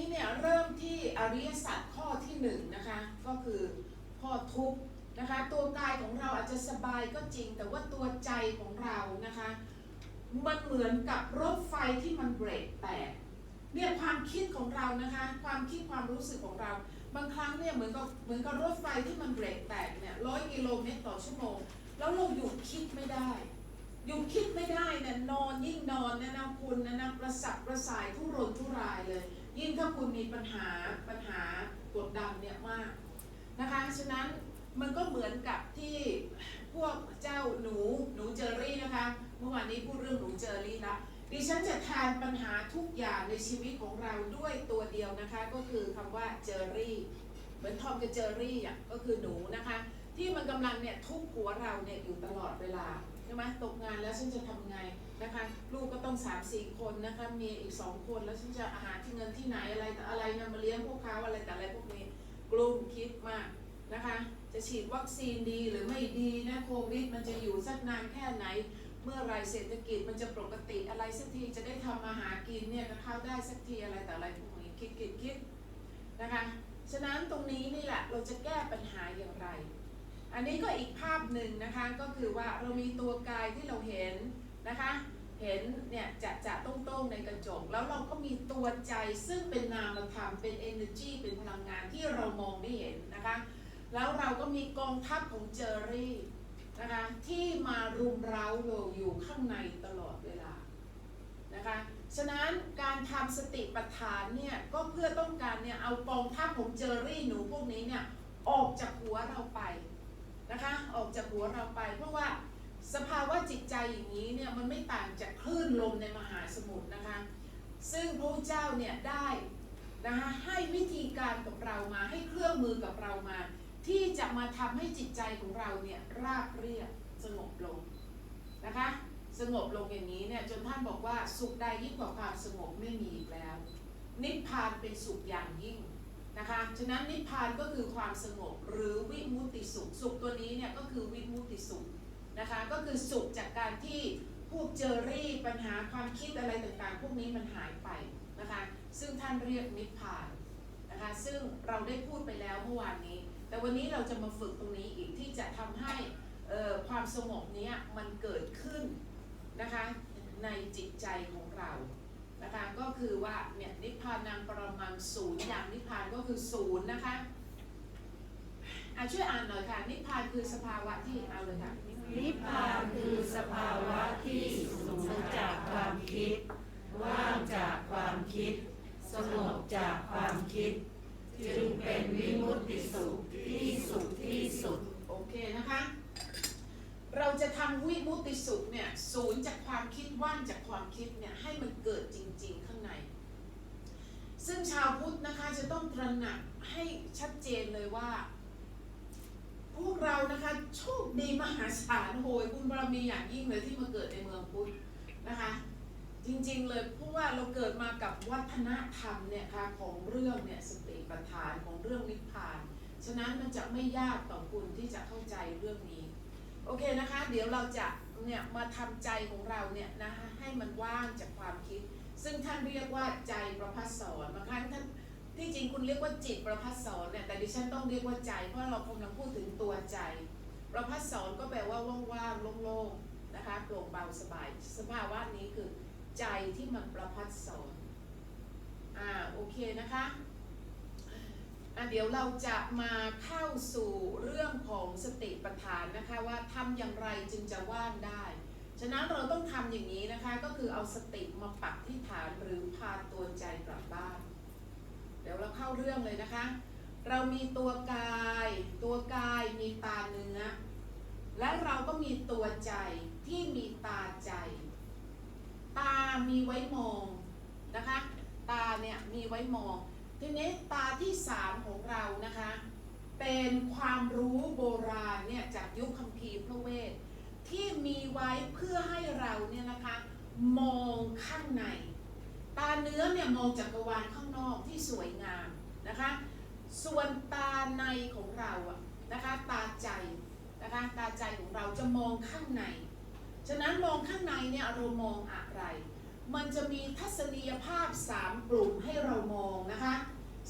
นี้เนี่ยเริ่มที่อริยสัจข้อที่หนึ่งนะคะก็คือข้อทุกข์นะคะตัวกายของเราอาจจะสบายก็จริง แต่ว่าตัวใจของเรานะคะมันเหมือนกับรถไฟที่มันเบรกแตกเนี่ยความคิดของเรานะคะความคิดความรู้สึกของเรา บางครั้งเนี่ยเหมือนกับเหมือนกับรถไฟที่มันเบรกแตกเนี่ยร้อยกิโลเมตรต่อชั่วโมง แล้วเราหยุดคิดไม่ได้หยุดคิดไม่ได้เนี่ยนอนยิ่งนอนเนยนะคุณนยนะประสับประสายทุรนทุรายเลย ยิ่งถ้าคุณมีปัญหาปัญหากดดันเนี่ยมากนะคะฉะนั้นมันก็เหมือนกับที่พวกเจ้าหนูหนูเจอรี่นะคะ เมื่อวานนี้พูดเรื่องหนูเจอรี่ละดิฉันจะแทนปัญหาทุกอย่างในชีวิตของเราด้วยตัวเดียวนะคะ ก็คือคำว่าเจอรี่ เหมือนทอมกับเจอรี่อะก็คือหนูนะคะ ที่มันกำลังเนี่ยทุบหัวเราเนี่ยอยู่ตลอดเวลาใช่ไหมตกงานแล้วฉันจะทำไง นะคะลูกก็ต้องสามสี่คนนะคะมีอีกสองคนแล้วฉันจะหาที่เงินที่ไหนอะไรแต่อะไรนะมาเลี้ยงพวกเขาอะไรแต่อะไรพวกนี้กลุ้มคิดมากนะคะ จะฉีดวัคซีนดีหรือไม่ดีนะโควิดมันจะอยู่สักนานแค่ไหน เมื่อไรเศรษฐกิจมันจะปกติอะไรสักทีจะได้ทำมาหากินเนี่ยจะเข้าได้สักทีอะไรแต่อะไรพวกนี้คิดคิดคิดนะคะฉะนั้นตรงนี้นี่แหละเราจะแก้ปัญหาอย่างไร อันนี้ก็อีกภาพหนึ่งนะคะก็คือว่าเรามีตัวกายที่เราเห็นนะคะ เห็นเนี่ยจะจะต้องต้องในกระจก แล้วเราก็มีตัวใจซึ่งเป็นนามธรรมเป็น energy เป็นพลังงานที่เรามองไม่เห็นนะคะ แล้วเราก็มีกองทัพของเจอรี่นะคะที่มารุมเร้าเราอยู่ข้างในตลอดเวลานะคะฉะนั้นการทำสติปัฏฐานเนี่ยก็เพื่อต้องการเนี่ยเอากองทัพของเจอรี่หนูพวกนี้เนี่ยออกจากหัวเราไปนะคะออกจากหัวเราไปเพราะว่า สภาวะจิตใจอย่างนี้เนี่ยมันไม่ต่างจากคลื่นลมในมหาสมุทรนะคะ ซึ่งพระเจ้าเนี่ยได้นะคะให้วิธีการกับเรามาให้เครื่องมือกับเรามา ที่จะมาทำให้จิตใจของเราเนี่ยราบเรียบสงบลงนะคะ สงบลงอย่างนี้เนี่ยจนท่านบอกว่าสุขใดยิ่งกว่าความสงบไม่มีอีกแล้ว นิพพานเป็นสุขอย่างยิ่งนะคะ ฉะนั้นนิพพานก็คือความสงบหรือวิมุติสุข สุขตัวนี้เนี่ยก็คือวิมุติสุข นะคะก็คือสุขจากการที่พวกเจอรี่ปัญหาความคิดอะไรต่างๆ พวกนี้มันหายไปนะคะซึ่งท่านเรียกนิพพานนะคะซึ่งเราได้พูดไปแล้วเมื่อวานนี้ แต่วันนี้เราจะมาฝึกตรงนี้อีกที่จะทำให้เอ่อความสงบนี้มันเกิดขึ้นนะคะในจิตใจของเรานะคะก็คือว่าเนี่ยนิพพานังปรมังศูนย์อย่างนิพพานก็คือศูนย์นะคะ อะช่วยอ่านหน่อยค่ะ นิพพานคือสภาวะที่เอาเลยค่ะนิพพานคือสภาวะที่สูงจากความคิด ว่างจากความคิด สงบจากความคิด จึงเป็นวิมุตติสุขที่สุขที่สุด โอเคนะคะ เราจะทำวิมุตติสุขเนี่ยศูนย์จากความคิดว่างจากความคิดเนี่ยให้มันเกิดจริง ๆ ข้างใน ซึ่งชาวพุทธนะคะจะต้องตระหนักให้ชัดเจนเลยว่า พวกเรานะคะ โชคดีมหาศาลโหยบุญบารมีอย่างยิ่งเลยที่มาเกิดในเมืองพุทธนะคะ จริงๆเลยเพราะว่าเราเกิดมากับวัฒนธรรมเนี่ยค่ะของเรื่องเนี่ยสติปัฏฐานของเรื่องนิพพาน ฉะนั้นมันจะไม่ยากต่อคุณที่จะเข้าใจเรื่องนี้ โอเคนะคะ เดี๋ยวเราจะเนี่ยมาทำใจของเราเนี่ยนะคะให้มันว่างจากความคิด ซึ่งท่านเรียกว่าใจประพัสสอนบางครั้งท่านที่จริงคุณเรียกว่าจิตประพัสสอนเนี่ยแต่ดิฉันต้องเรียกว่าใจเพราะเรากำลังพูดถึงตัวใจ ประพัสสอนก็แปลว่าว่างๆโล่งๆนะคะโปร่งเบาสบาย สภาวะนี้คือใจที่มันประพัสสอนอ่าโอเคนะคะอะเดี๋ยวเราจะมาเข้าสู่เรื่องของสติปัฏฐานนะคะว่าทำอย่างไรจึงจะว่างได้ ฉะนั้นเราต้องทำอย่างนี้นะคะก็คือเอาสติมาปักที่ฐานหรือพาตัวใจกลับบ้าน เดี๋ยวเราเข้าเรื่องเลยนะคะ เรามีตัวกาย ตัวกายมีตาเนื้อ และเราก็มีตัวใจที่มีตาใจ ตามีไว้มองนะคะ ตาเนี่ยมีไว้มอง ทีนี้ตาที่สามของเรานะคะ เป็นความรู้โบราณเนี่ยจากยุคคัมภีร์พระเวทที่มีไว้เพื่อให้เราเนี่ยนะคะมองข้างใน ตาเนื้อเนี่ยมองจักรวาลข้างนอกที่สวยงามนะคะ ส่วนตาในของเราอะนะคะตาใจนะคะตาใจของเราจะมองข้างใน ฉะนั้นมองข้างในเนี่ยเรามองอะไร มันจะมีทัศนียภาพ 3 กลุ่มให้เรามองนะคะ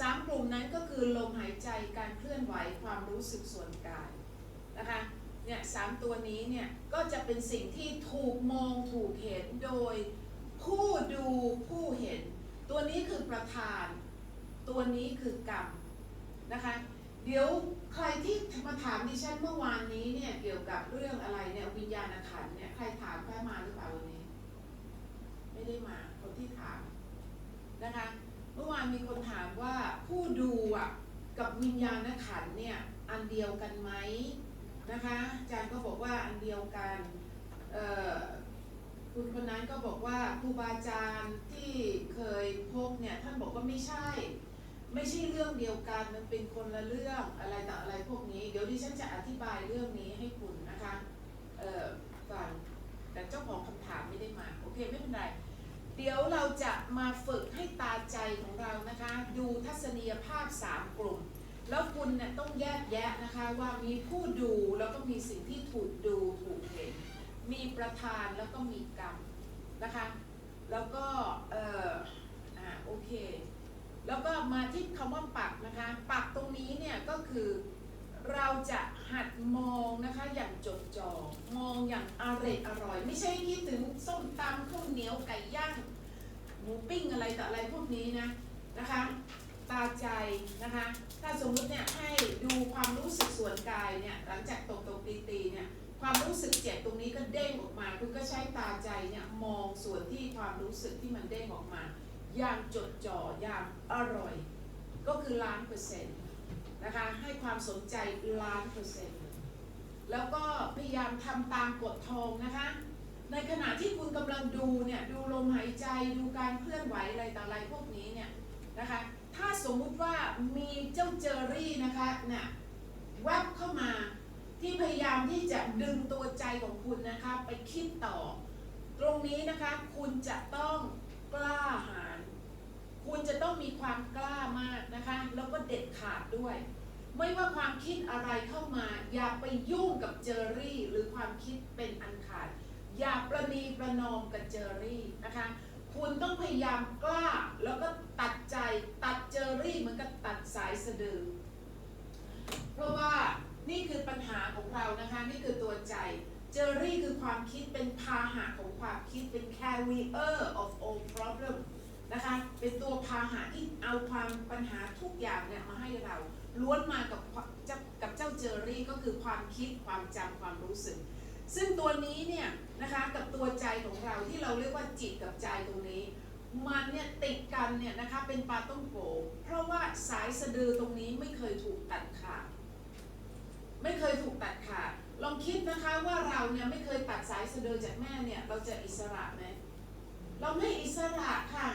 สามกลุ่มนั้นก็คือลมหายใจการเคลื่อนไหวความรู้สึกส่วนกายนะคะเนี่ยสามตัวนี้เนี่ยก็จะเป็นสิ่งที่ถูกมองถูกเห็นโดยผู้ดูผู้เห็น ตัวนี้คือประธาน ตัวนี้คือกรรม นะคะ เดี๋ยวใครที่มาถามดิฉันเมื่อวานนี้เนี่ยเกี่ยวกับเรื่องอะไรเนี่ยวิญญาณขันธ์เนี่ยใครถามแค่มาหรือเปล่าวันนี้ ไม่ได้มาคนที่ถามนะคะเมื่อวานมีคนถามว่าผู้ดูอะกับวิญญาณขันธ์เนี่ยอันเดียวกันไหมนะคะอาจารย์ก็บอกว่าอันเดียวกันคุณคนนั้นก็บอกว่าครูบาอาจารย์ที่เคยพบเนี่ยท่านบอกว่าไม่ใช่ ไม่ใช่เรื่องเดียวกันมันเป็นคนละเรื่องอะไรต่ออะไรพวกนี้ เดี๋ยวดิฉันจะอธิบายเรื่องนี้ให้คุณนะคะเอ่อฟังแต่เจ้าของคำถามไม่ได้มาโอเคไม่เป็นไรเดี๋ยวเราจะมาฝึกให้ตาใจของเรานะคะ ดูทัศนียภาพ 3 กลุ่ม แล้วคุณเนี่ยต้องแยกแยะนะคะว่ามีผู้ดูแล้วก็มีสิ่งที่ถูกดูถูกเห็น มีประธานแล้วก็มีกรรมนะคะ แล้วก็เอ่ออ่าโอเค แล้วก็มาที่คำว่าปักนะคะปักตรงนี้เนี่ยก็คือเราจะหัดมองนะคะอย่างจดจ่อมองอย่างอร่อยอร่อย ไม่ใช่คิดถึงส้มตำข้าวเหนียวไก่ย่างหมูปิ้งอะไรต่ออะไรพวกนี้นะนะคะตาใจนะคะ ถ้าสมมุติเนี่ยให้ดูความรู้สึกส่วนกายเนี่ยหลังจากตกตกตีตีเนี่ยความรู้สึกเจ็บตรงนี้ก็เด้งออกมา คุณก็ใช้ตาใจเนี่ยมองส่วนที่ความรู้สึกที่มันเด้งออกมา อย่างจดจ่ออย่างอร่อย ก็คือล้านเปอร์เซ็นต์นะคะให้ความสนใจล้านเปอร์เซ็นต์แล้วก็พยายามทำตามกฎทองนะคะ ในขณะที่คุณกำลังดูเนี่ยดูลมหายใจดูการเคลื่อนไหวอะไรต่ออะไรพวกนี้เนี่ยนะคะถ้าสมมุติว่ามีเจ้าเจอรี่นะคะเนี่ยแวบเข้ามาที่พยายามที่จะดึงตัวใจของคุณนะคะไปคิดต่อ ตรงนี้นะคะคุณจะต้องกล้าหาญ คุณจะต้องมีความกล้ามากนะคะ แล้วก็เด็ดขาดด้วย ไม่ว่าความคิดอะไรเข้ามา อย่าไปยุ่งกับเจอรี่หรือความคิดเป็นอันขาด อย่าประนีประนอมกับเจอรี่นะคะ คุณต้องพยายามกล้าแล้วก็ตัดใจตัดเจอรี่เหมือนกับตัดสายสะดือ เพราะว่านี่คือปัญหาของเรานะคะ นี่คือตัวใจเจอรี่คือความคิดเป็นพาหะของความคิดเป็น carrier of all problem นะคะ เป็นตัวพาหะที่เอาความปัญหาทุกอย่างเนี่ยมาให้เรา ล้วนมากับเจ้ากับเจ้าเจอรี่ก็คือความคิดความจำความรู้สึก ซึ่งตัวนี้เนี่ยนะคะกับตัวใจของเราที่เราเรียกว่าจิตกับใจตรงนี้ มันเนี่ยติดกันเนี่ยนะคะเป็นปลาต้องโกเพราะว่าสายสะดือตรงนี้ไม่เคยถูกตัดขาดไม่เคยถูกตัดขาดลองคิดนะคะว่าเราเนี่ยไม่เคยตัดสายสะดือจากแม่เนี่ยเราจะอิสระไหมเราไม่อิสระค่ะ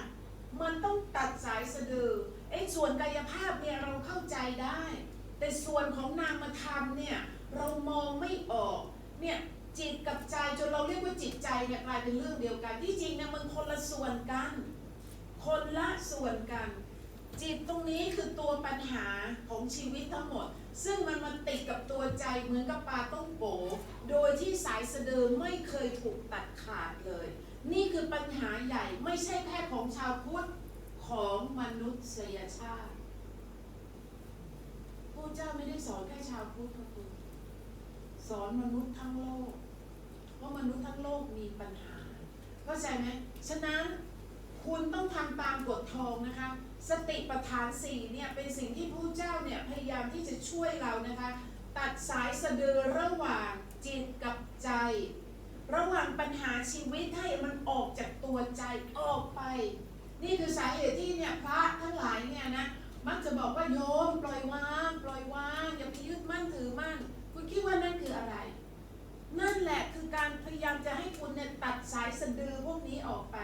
มันต้องตัดสายสะดือไอ้ส่วนกายภาพเนี่ยเราเข้าใจได้ แต่ส่วนของนามธรรมเนี่ยเรามองไม่ออกเนี่ยจิตกับใจจนเราเรียกว่าจิตใจเนี่ยกลายเป็นเรื่องเดียวกัน ที่จริงเนี่ยมันคนละส่วนกัน คนละส่วนกัน จิตตรงนี้คือตัวปัญหาของชีวิตทั้งหมด ซึ่งมันมาติดกับตัวใจเหมือนกับปลาต้องโกโดยที่สายสะดือไม่เคยถูกตัดขาดเลย นี่คือปัญหาใหญ่ไม่ใช่แค่ของชาวพุทธของมนุษยชาติพระเจ้าไม่ได้สอนแค่ชาวพุทธคุณสอนมนุษย์ทั้งโลก ว่ามนุษย์ทั้งโลกมีปัญหาเข้าใจไหมฉะนั้นคุณต้องทำตามกฎทองนะคะ สติปัฏฐานสี่เนี่ยเป็นสิ่งที่พระเจ้าเนี่ยพยายามที่จะช่วยเรานะคะ ตัดสายสะดือระหว่างจิตกับใจ ระหว่างปัญหาชีวิตให้มันออกจากตัวใจออกไป นี่คือสาเหตุที่เนี่ยพระทั้งหลายเนี่ยนะมักจะบอกว่าโยมปล่อยวางปล่อยวางอย่าไปยึดมั่นถือมั่น คุณคิดว่านั่นคืออะไร นั่นแหละคือการพยายามจะให้คุณเนี่ยตัดสายสะดือพวกนี้ออกไป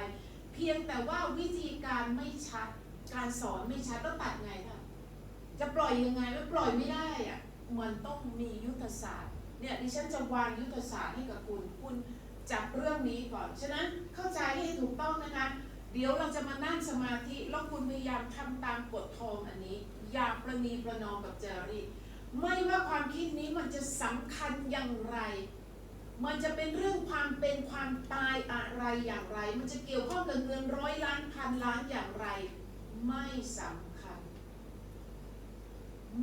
เพียงแต่ว่าวิธีการไม่ชัด การสอนไม่ชัดแล้วตัดไงคะจะปล่อยยังไงไม่ปล่อยไม่ได้อะมันต้องมียุทธศาสตร์เนี่ยดิฉันจะวางยุทธศาสตร์ให้กับคุณ คุณจับเรื่องนี้ก่อน ฉะนั้นเข้าใจให้ถูกต้องนะคะ เดี๋ยวเราจะมานั่งสมาธิแล้วคุณพยายามทำตามกฎทองอันนี้ อย่าประนีประนอมกับเจอรี่ไม่ว่าความคิดนี้มันจะสำคัญอย่างไร มันจะเป็นเรื่องความเป็นความตายอะไรอย่างไร มันจะเกี่ยวข้องกับเงินร้อยล้านพันล้านอย่างไร ไม่สำคัญ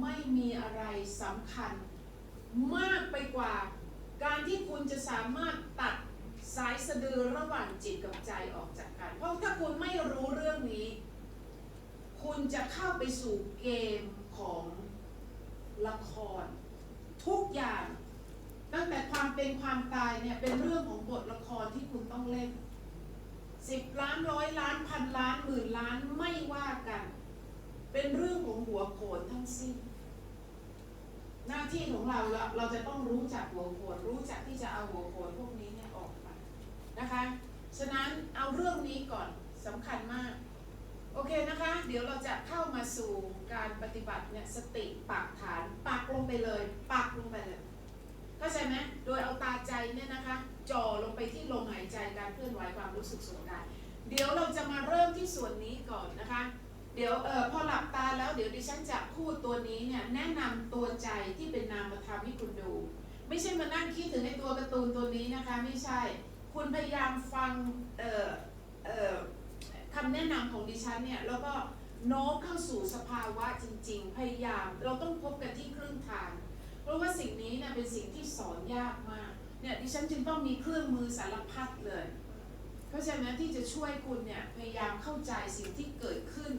ไม่มีอะไรสำคัญ มากไปกว่า การที่คุณจะสามารถตัดสายสะดือระหว่างจิตกับใจออกจากกัน เพราะถ้าคุณไม่รู้เรื่องนี้ คุณจะเข้าไปสู่เกมของละคร ทุกอย่าง ตั้งแต่ความเป็นความตายเนี่ยเป็นเรื่องของบทละครที่คุณต้องเล่นสิบล้านร้อยล้านพันล้านหมื่นล้านไม่ว่ากัน เป็นเรื่องของหัวโขนทั้งสิ้น หน้าที่ของเราเราเราจะต้องรู้จักหัวโขนรู้จักที่จะเอาหัวโขนพวกนี้เนี่ยออกไปนะคะ ฉะนั้นเอาเรื่องนี้ก่อนสำคัญมาก โอเคนะคะ เดี๋ยวเราจะเข้ามาสู่การปฏิบัติเนี่ยสติปักฐานปักลงไปเลย ปักลงไปเลยเข้าใจไหมโดยเอาตาใจเนี่ยนะคะจ่อลงไปที่ลมหายใจการเคลื่อนไหวความรู้สึกส่วนกายเดี๋ยวเราจะมาเริ่มที่ส่วนนี้ก่อนนะคะ เดี๋ยวออพอหลับตาแล้วเดี๋ยวดิฉันจะพูดตัวนี้เนี่ยแนะนำตัวใจที่เป็นนามธรรมให้คุณดู ไม่ใช่มานั่งคิดถึงในตัวการ์ตูนตัวนี้นะคะ ไม่ใช่คุณพยายามฟังคำแนะนำของดิฉันเนี่ยแล้วก็โน้มเข้าสู่สภาวะจริง ๆ พยายามเราต้องพบกันที่ครึ่งทาง เพราะว่าสิ่งนี้เนี่ยเป็นสิ่งที่สอนยากมากเนี่ยดิฉันจึงต้องมีเครื่องมือสารพัดเลยเข้าใจไหมที่จะช่วยคุณเนี่ยพยายามเข้าใจสิ่งที่เกิดขึ้น